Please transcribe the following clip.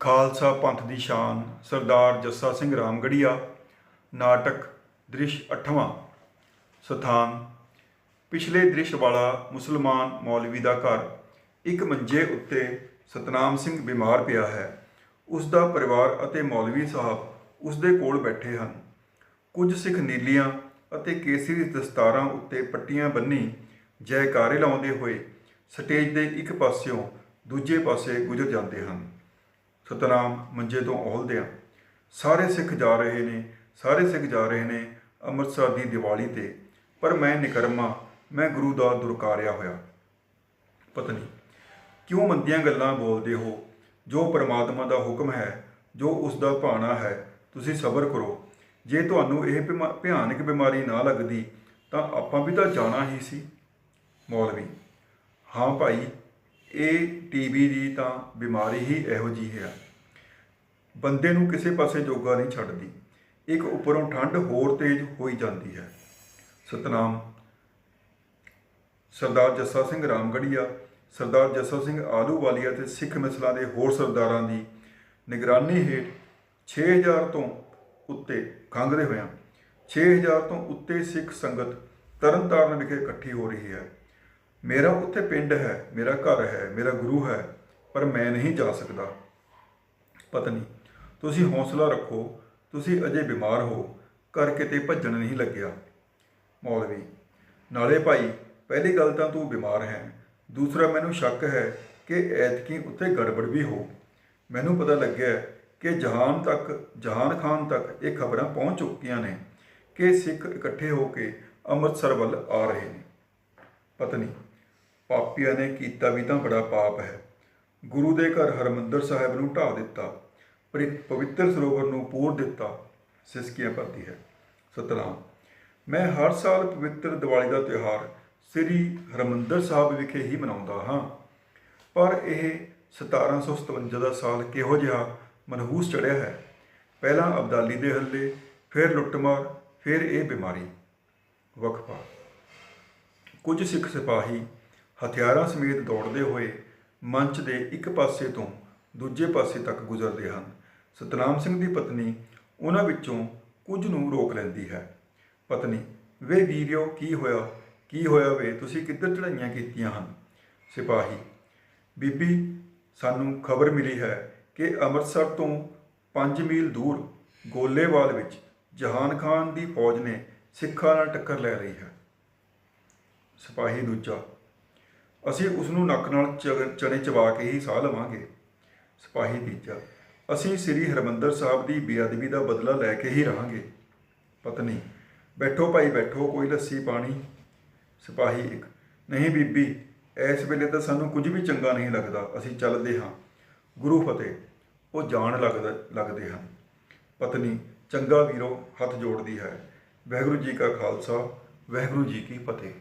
ਖਾਲਸਾ ਪੰਥ ਦੀ ਸ਼ਾਨ, ਸਰਦਾਰ ਜੱਸਾ ਸਿੰਘ ਰਾਮਗੜੀਆ, ਨਾਟਕ ਦ੍ਰਿਸ਼ 8ਵਾਂ ਸਥਾਨ, ਪਿਛਲੇ ਦ੍ਰਿਸ਼ ਵਾਲਾ ਮੁਸਲਮਾਨ ਮੌਲਵੀ ਦਾ ਘਰ, ਇੱਕ ਮੰਜੇ ਉੱਤੇ ਸਤਨਾਮ ਸਿੰਘ ਬਿਮਾਰ ਪਿਆ ਹੈ। ਉਸ ਦਾ ਪਰਿਵਾਰ ਅਤੇ ਮੌਲਵੀ ਸਾਹਿਬ ਉਸ ਦੇ ਕੋਲ ਬੈਠੇ ਹਨ। ਕੁਝ ਸਿੱਖ ਨੀਲੀਆਂ ਅਤੇ ਕੇਸਰੀ ਦਸਤਾਰਾਂ ਉੱਤੇ ਪੱਟੀਆਂ ਬੰਨੀ ਜੈਕਾਰੇ ਲਾਉਂਦੇ ਹੋਏ ਸਟੇਜ ਦੇ ਇੱਕ ਪਾਸਿਓਂ ਦੂਜੇ ਪਾਸੇ ਗੁਜ਼ਰ ਜਾਂਦੇ ਹਨ। ਸਤਨਾਮ ਮੰਜੇ ਤੋਂ ਅਹੁਲਦਿਆਂ ਸਾਰੇ ਸਿੱਖ ਜਾ ਰਹੇ ਨੇ, ਸਾਰੇ ਸਿੱਖ ਜਾ ਰਹੇ ਨੇ ਅੰਮ੍ਰਿਤਸਰ ਦੀ ਦੀਵਾਲੀ ਤੇ, ਪਰ ਮੈਂ ਨਿਕਰਮਾ, ਮੈਂ ਗੁਰੂ ਦਾ ਦੁਰਕਾਰਿਆ ਹੋਇਆ। ਪਤਨੀ, ਕਿਉਂ ਮੰਦੀਆਂ ਗੱਲਾਂ ਬੋਲਦੇ ਹੋ? ਜੋ ਪਰਮਾਤਮਾ ਦਾ ਹੁਕਮ ਹੈ, ਜੋ ਉਸ ਦਾ ਭਾਣਾ ਹੈ, ਤੁਸੀਂ ਸਬਰ ਕਰੋ। ਜੇ ਤੁਹਾਨੂੰ ਇਹ ਬਿਮਾ- ਭਿਆਨਕ ਬਿਮਾਰੀ ਨਾ ਲੱਗਦੀ, ਤਾਂ ਆਪਾਂ ਵੀ ਤਾਂ ਜਾਣਾ ਹੀ ਸੀ, ਮੌਲਵੀ। ਹਾਂ ਭਾਈ, ਇਹ ਟੀਬੀ ਦੀ ਤਾਂ ਬਿਮਾਰੀ ਹੀ ਇਹੋ ਜੀ ਹੈ। ਬੰਦੇ ਨੂੰ ਕਿਸੇ ਪਾਸੇ ਜੋਗਾ ਨਹੀਂ ਛੱਡਦੀ। ਇੱਕ ਉੱਪਰੋਂ ਠੰਡ ਹੋਰ ਤੇਜ਼ ਹੋਈ ਜਾਂਦੀ ਹੈ। ਸਤਨਾਮ। ਸਰਦਾਰ ਜੱਸਾ ਸਿੰਘ ਰਾਮਗੜੀਆ, ਸਰਦਾਰ ਜੱਸਾ ਸਿੰਘ ਆਲੂਵਾਲੀਆ ਤੇ ਸਿੱਖ ਮਿਸਲਾਂ ਦੇ ਹੋਰ ਸਰਦਾਰਾਂ ਦੀ ਨਿਗਰਾਨੀ ਹੇਠ 6000 ਤੋਂ ਉੱਤੇ ਖੰਗਦੇ ਹੋਇਆਂ 6000 ਤੋਂ ਉੱਤੇ ਸਿੱਖ ਸੰਗਤ ਤਰਨਤਾਰਨ ਵਿਖੇ ਇਕੱਠੀ ਹੋ ਰਹੀ ਹੈ। ਮੇਰਾ ਉੱਥੇ ਪਿੰਡ ਹੈ, ਮੇਰਾ ਘਰ ਹੈ, ਮੇਰਾ ਗੁਰੂ ਹੈ, ਪਰ ਮੈਂ ਨਹੀਂ ਜਾ ਸਕਦਾ। ਪਤਨੀ, ਤੁਸੀਂ ਹੌਸਲਾ ਰੱਖੋ, ਤੁਸੀਂ ਅਜੇ ਬਿਮਾਰ ਹੋ, ਘਰ ਕਿਤੇ ਭੱਜਣ ਨਹੀਂ ਲੱਗਿਆ। ਮੌਲਵੀ, ਨਾਲੇ ਭਾਈ, ਪਹਿਲੀ ਗੱਲ ਤਾਂ ਤੂੰ ਬਿਮਾਰ ਹੈ। ਦੂਸਰਾ, ਮੈਨੂੰ ਸ਼ੱਕ ਹੈ ਕਿ ਐਤਕੀ ਉੱਥੇ ਗੜਬੜ ਵੀ ਹੋ। ਮੈਨੂੰ ਪਤਾ ਲੱਗਿਆ ਕਿ ਜਹਾਨ ਤੱਕ, ਜਹਾਨ ਖਾਨ ਤੱਕ ਇਹ ਖਬਰਾਂ ਪਹੁੰਚ ਚੁੱਕੀਆਂ ਨੇ ਕਿ ਸਿੱਖ ਇਕੱਠੇ ਹੋ ਕੇ ਅੰਮ੍ਰਿਤਸਰ ਵੱਲ ਆ ਰਹੇ ਨੇ। ਪਤਨੀ, ਪਾਪੀਆਂ ਨੇ ਕੀਤਾ ਵੀ ਤਾਂ ਬੜਾ ਪਾਪ ਹੈ। ਗੁਰੂ ਦੇ ਘਰ ਹਰਮੰਦਰ ਸਾਹਿਬ ਨੂੰ ਢਾਹ ਦਿੱਤਾ, ਪਰਿ- ਪਵਿੱਤਰ ਸਰੋਵਰ ਨੂੰ ਪੂਰ ਦਿੱਤਾ, ਸਿਸਕੀਆਂ ਭਰਦੀ ਹੈ। ਸਤਨਾਮ, ਮੈਂ ਹਰ ਸਾਲ ਪਵਿੱਤਰ ਦੀਵਾਲੀ ਦਾ ਤਿਉਹਾਰ ਸ੍ਰੀ ਹਰਮੰਦਰ ਸਾਹਿਬ ਵਿਖੇ ਹੀ ਮਨਾਉਂਦਾ ਹਾਂ। ਪਰ ਇਹ 1757 ਦਾ ਸਾਲ ਕਿਹੋ ਜਿਹਾ ਮਨਹੂਸ ਚੜਿਆ ਹੈ। ਪਹਿਲਾਂ ਅਬਦਾਲੀ ਦੇ ਹੱਲੇ, ਫਿਰ ਲੁੱਟਮਾਰ, ਫਿਰ ਇਹ ਬਿਮਾਰੀ। ਵਕਫਾ। ਕੁਝ ਸਿੱਖ ਸਿਪਾਹੀ ਹਥਿਆਰਾਂ ਸਮੇਤ ਦੌੜਦੇ ਹੋਏ ਮੰਚ ਦੇ ਇੱਕ ਪਾਸੇ ਤੋਂ ਦੂਜੇ ਪਾਸੇ ਤੱਕ ਗੁਜ਼ਰਦੇ ਹਨ। ਸਤਨਾਮ ਸਿੰਘ ਦੀ ਪਤਨੀ ਉਹਨਾਂ ਵਿੱਚੋਂ ਕੁਝ ਨੂੰ ਰੋਕ ਲੈਂਦੀ ਹੈ। ਪਤਨੀ, ਵੇ ਵੀਰਿਓ, ਕੀ ਹੋਇਆ? ਕੀ ਹੋਇਆ ਵੇ? ਤੁਸੀਂ ਕਿੱਧਰ ਚੜਾਈਆਂ ਕੀਤੀਆਂ ਹਨ? ਸਿਪਾਹੀ, ਬੀਬੀ, ਸਾਨੂੰ ਖਬਰ ਮਿਲੀ ਹੈ ਕਿ ਅੰਮ੍ਰਿਤਸਰ ਤੋਂ 5 ਮੀਲ ਦੂਰ ਗੋਲੇਵਾਲ ਵਿੱਚ ਜਹਾਨ ਖਾਨ ਦੀ ਫੌਜ ਨੇ ਸਿੱਖਾਂ ਨਾਲ ਟੱਕਰ ਲੈ ਲਈ ਹੈ। ਸਿਪਾਹੀ ਦੂਜਾ, ਅਸੀਂ ਉਸ ਨੂੰ ਨੱਕ ਨਾਲ ਚ- ਚਣੇ ਚਬਾ ਕੇ ਹੀ ਸਾਹ ਲਵਾਂਗੇ। ਸਿਪਾਹੀ ਤੀਜਾ, ਅਸੀਂ ਸ੍ਰੀ ਹਰਮੰਦਰ ਸਾਹਿਬ ਦੀ ਬੇਅਦਬੀ ਦਾ ਬਦਲਾ ਲੈ ਕੇ ਹੀ ਰਹਾਂਗੇ। ਪਤਨੀ, ਬੈਠੋ ਭਾਈ, ਬੈਠੋ, ਕੋਈ ਲੱਸੀ ਪਾਣੀ। ਸਿਪਾਹੀ ਇੱਕ, ਨਹੀਂ ਬੀਬੀ, ਇਸ ਵੇਲੇ ਤਾਂ ਸਾਨੂੰ ਕੁਝ ਵੀ ਚੰਗਾ ਨਹੀਂ ਲੱਗਦਾ, ਅਸੀਂ ਚੱਲਦੇ ਹਾਂ। ਗੁਰੂ ਫਤਿਹ, ਉਹ ਜਾਣ ਲੱਗਦਾ, ਲੱਗਦੇ ਹਨ। ਪਤਨੀ, ਚੰਗਾ ਵੀਰੋ, ਹੱਥ ਜੋੜਦੀ ਹੈ। ਵਾਹਿਗੁਰੂ ਜੀ ਕਾ ਖਾਲਸਾ, ਵਾਹਿਗੁਰੂ ਜੀ ਕੀ ਫਤਿਹ।